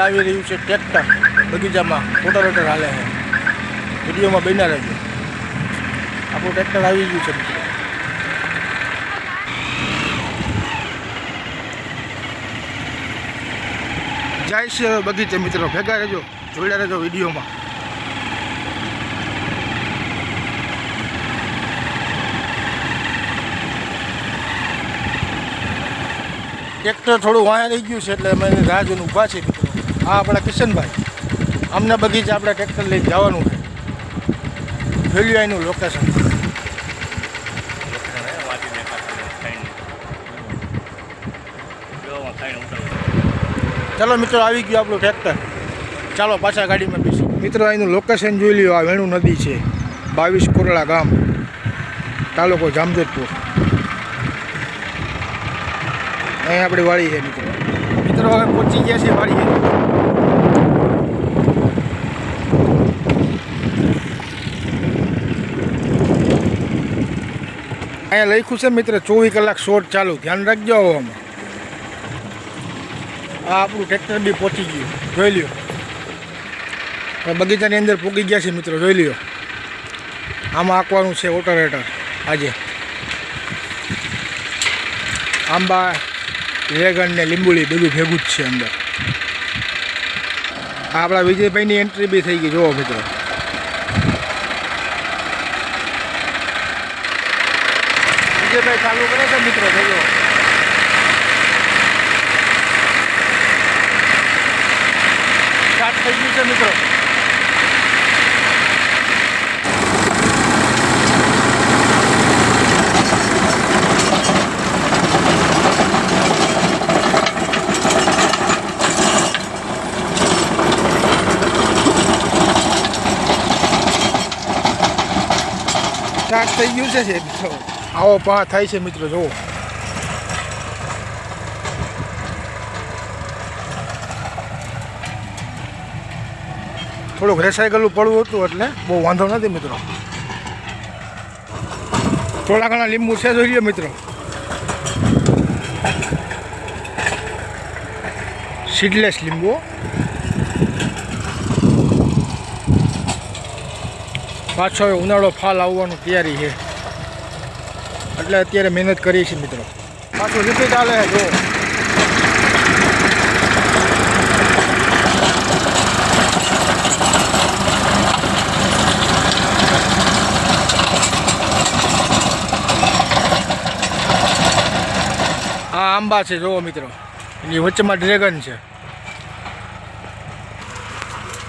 આવી રહ્યું છે ટ્રેક્ટર બગીચામાં. રોટાવેટર હાલે છે. વિડીયોમાં બન્યા રહેજો. આપણું ટ્રેક્ટર આવી ગયું છે. જાય છે બગીચે મિત્રો. ભેગા રહેજો. જોડ્યા રહેજો વિડીયોમાં. ટ્રેક્ટર થોડું વાયા રહી ગયું છે, એટલે અમે જોઈને ઊભા છે મિત્રો. આ આપણા કિશનભાઈ. આમના બગીચે આપણે ટ્રેક્ટર લઈને જવાનું છે. એનું લોકેશન ચાલો મિત્રો, આવી ગયું આપણું ટ્રેક્ટર. ચાલો પાછા ગાડીમાં બેસી મિત્રો અહીંનું લોકેશન જોઈ લ્યો. આ વેણુ નદી છે. બાવીસ કોરડા ગામ. તાલુકો જામજોધપુર. અહીં આપણી વાળી છે, મિત્રો. હવે પહોંચી ગયા છે વાડીએ અહીંયા લખ્યું છે મિત્ર, ચોવીસ કલાક શોર્ટ ચાલુ. ધ્યાન રાખજો આમાં. આ આપણું ટ્રેક્ટર બી પહોંચી ગયું. જોઈ લ્યો. હવે બગીચાની અંદર પૂગી ગયા છે મિત્રો, જોઈ લ્યો. આમાં આંકવાનું છે ઓટોરેટર આજે. આંબા રેગન ને લીંબુડી બધું ભેગું જ છે અંદર. આપણા વિજયભાઈની એન્ટ્રી બી થઈ ગઈ જોવો મિત્રો. વિજયભાઈ ચાલુ કરે છે મિત્રો થઈ ગયો થઈ ગયું છે મિત્રો. થઈ ગયું છે આવો પા, થાય છે મિત્રો, જુઓ. થોડુંક રેસાયકલું પડવું હતું એટલે બહુ વાંધો નથી મિત્રો. થોડા ઘણા લીંબુ છે, જોઈ લઈએ મિત્રો. સીડલેસ લીંબુ પાછો ઉનાળો ફાલ આવવાનું તૈયારી છે. એટલે અત્યારે મહેનત કરીએ છીએ મિત્રો. પાછું રિપીટ ચાલે જો આ આંબા છે, જુઓ મિત્રો. એની વચ્ચેમાં ડ્રેગન છે.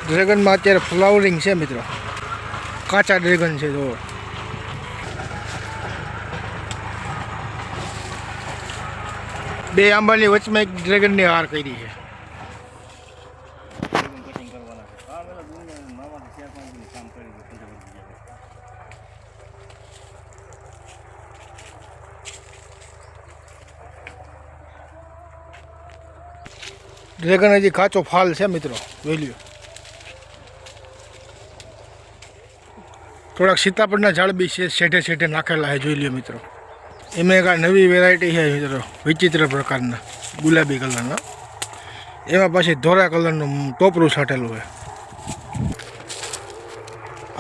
ડ્રેગનમાં અત્યારે ફ્લાવરિંગ છે, મિત્રો. કાચા ડ્રેગન છે જો બે આંબાની વચમાં એક ડ્રેગનની હાર કરી છે. ડ્રેગન હજી કાચો ફાલ છે, મિત્રો. જોઈ થોડાક સીતાફળના ઝાડ બી છે શેઠે શેઠે નાખેલા છે, જોઈ લ્યો મિત્રો. એમાં એક આ નવી વેરાયટી છે મિત્રો, વિચિત્ર પ્રકારના, ગુલાબી કલરના એમાં પાછી ધોરા કલરનું ટોપરું છાંટેલું છે.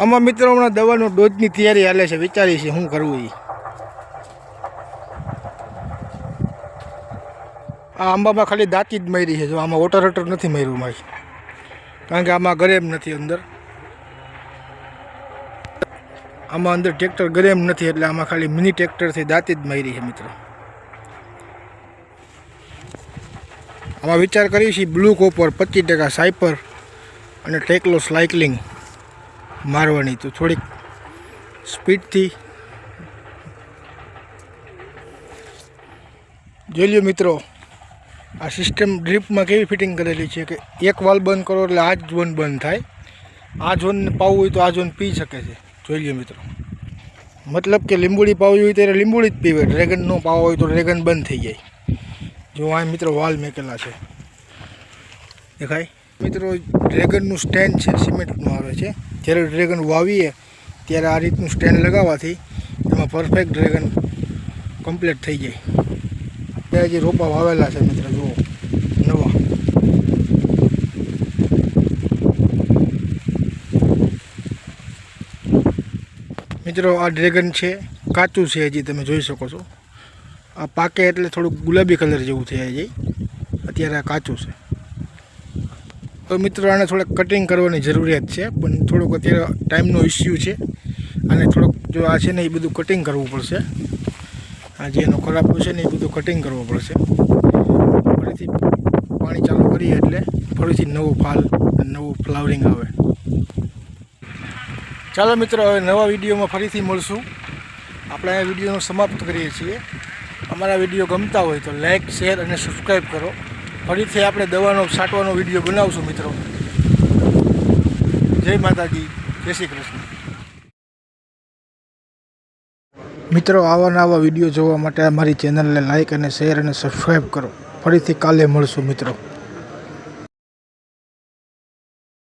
આમાં મિત્રો હમણાં દવાનો ડોઝની તૈયારી હાલે છે, વિચારી છે શું કરવું એ આ આંબામાં ખાલી દાંતી જ મારી છે, જો આમાં વોટર હટર નથી માર્યું મારી. કારણ કે આમાં ગરેમ નથી અંદર. આમાં અંદર ટ્રેક્ટર ગરેમ નથી એટલે આમાં ખાલી મિની ટ્રેક્ટરથી દાંતી જ મારી છે મિત્રો. આમાં વિચાર કરીએ છે બ્લુ કોપર પચીસ ટકા સાયપર અને ટેકલો સ્લાઇકલિંગ મારવાની. તો થોડીક સ્પીડથી જોઈ લ્યો મિત્રો, આ સિસ્ટમ ડ્રીપમાં કેવી ફિટિંગ કરેલી છે કે એક વાલ બંધ કરો એટલે આ જ ઝોન બંધ થાય. આ ઝોનને પાવું હોય તો આ ઝોન પી શકે છે. જોઈ લઈએ મિત્રો. મતલબ કે લીંબુડી પાવી હોય ત્યારે લીંબુડી જ પીવે. ડ્રેગન નો પાવો હોય તો ડ્રેગન બંધ થઈ જાય. જો આ મિત્રો વાલ મેકેલા છે. દેખાય? મિત્રો ડ્રેગનનું સ્ટેન્ડ છે, સિમેન્ટનું આવે છે. જ્યારે ડ્રેગન વાવીએ, ત્યારે આ રીતનું સ્ટેન્ડ લગાવવાથી એમાં પરફેક્ટ ડ્રેગન કમ્પ્લીટ થઈ જાય. અત્યારે જે રોપા વાવેલા છે મિત્રો, જુઓ નવા મિત્રો, આ ડ્રેગન છે. કાચું છે હજી તમે જોઈ શકો છો. આ પાકે એટલે થોડુંક ગુલાબી કલર જેવું થઈ જાય અત્યારે આ કાચું છે. તો મિત્રો, આને થોડુંક કટિંગ કરવાની જરૂરિયાત છે, પણ થોડુંક અત્યારે ટાઈમનો ઇસ્યુ છે. અને થોડુંક જો આ છે ને એ બધું કટિંગ કરવું પડશે. આ જે એનો ખરાબ છે ને એ બધું કટિંગ કરવું પડશે. ફરીથી પાણી ચાલુ કરીએ એટલે ફરીથી નવું ફાલ, નવું ફ્લાવરિંગ આવે. ચાલો મિત્રો, હવે નવા વિડીયોમાં ફરીથી મળશું. આપણે આ વિડીયોનો સમાપ્ત કરીએ છીએ. અમારા વીડિયો ગમતા હોય તો લાઇક શેર અને સબસ્ક્રાઈબ કરો. ફરીથી આપણે દવાનો છાંટવાનો વીડિયો બનાવશું મિત્રો. જય માતાજી, જય શ્રી કૃષ્ણ. મિત્રો, આવા નવા વીડિયો જોવા માટે અમારી ચેનલને લાઇક અને શેર અને સબસ્ક્રાઈબ કરો. ફરીથી કાલે મળશું મિત્રો.